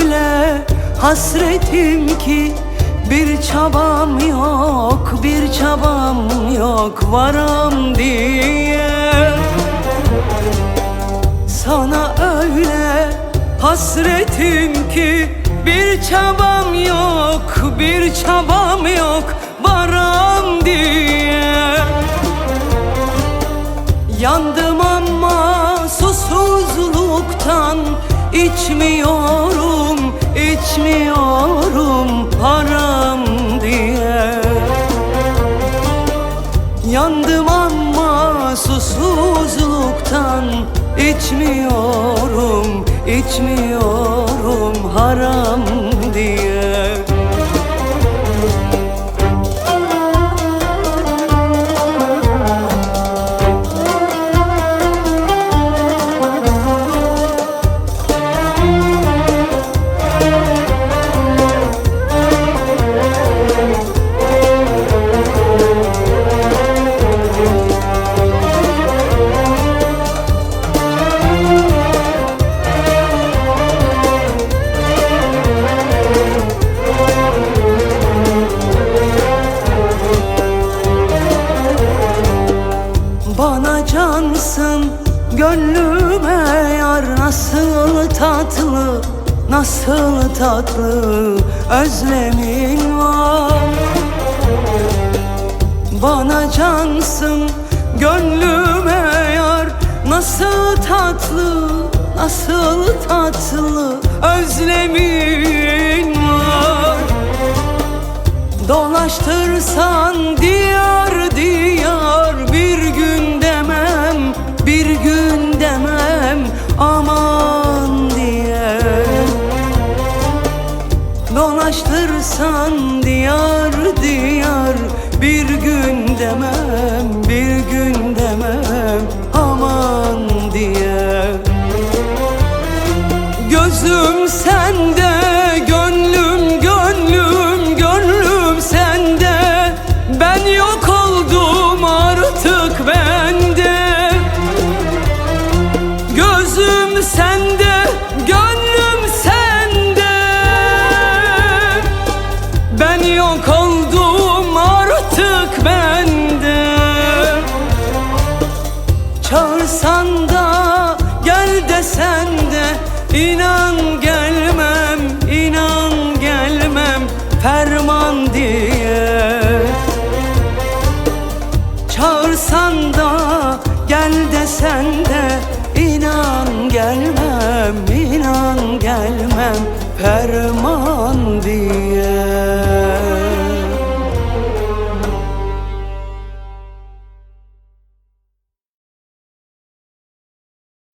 Öyle hasretim ki bir çabam yok, bir çabam yok varam diye. Sana öyle hasretim ki bir çabam yok, bir çabam yok varam diye. Yandım ama susuzluktan içmiyorum, içmiyorum haram diye. Yandım ama susuzluktan içmiyorum, içmiyorum gönlüme yar nasıl tatlı Nasıl tatlı özlemin var. Bana cansın gönlüme yar Nasıl tatlı nasıl tatlı özlemin var. Dolaştırsan diyar Dolaştırsan diyar diyar bir gün demem bir gün demem Çağırsan da gel desen de inan gelmem, inan gelmem ferman diye. Çağırsan da gel desen de inan gelmem, inan gelmem ferman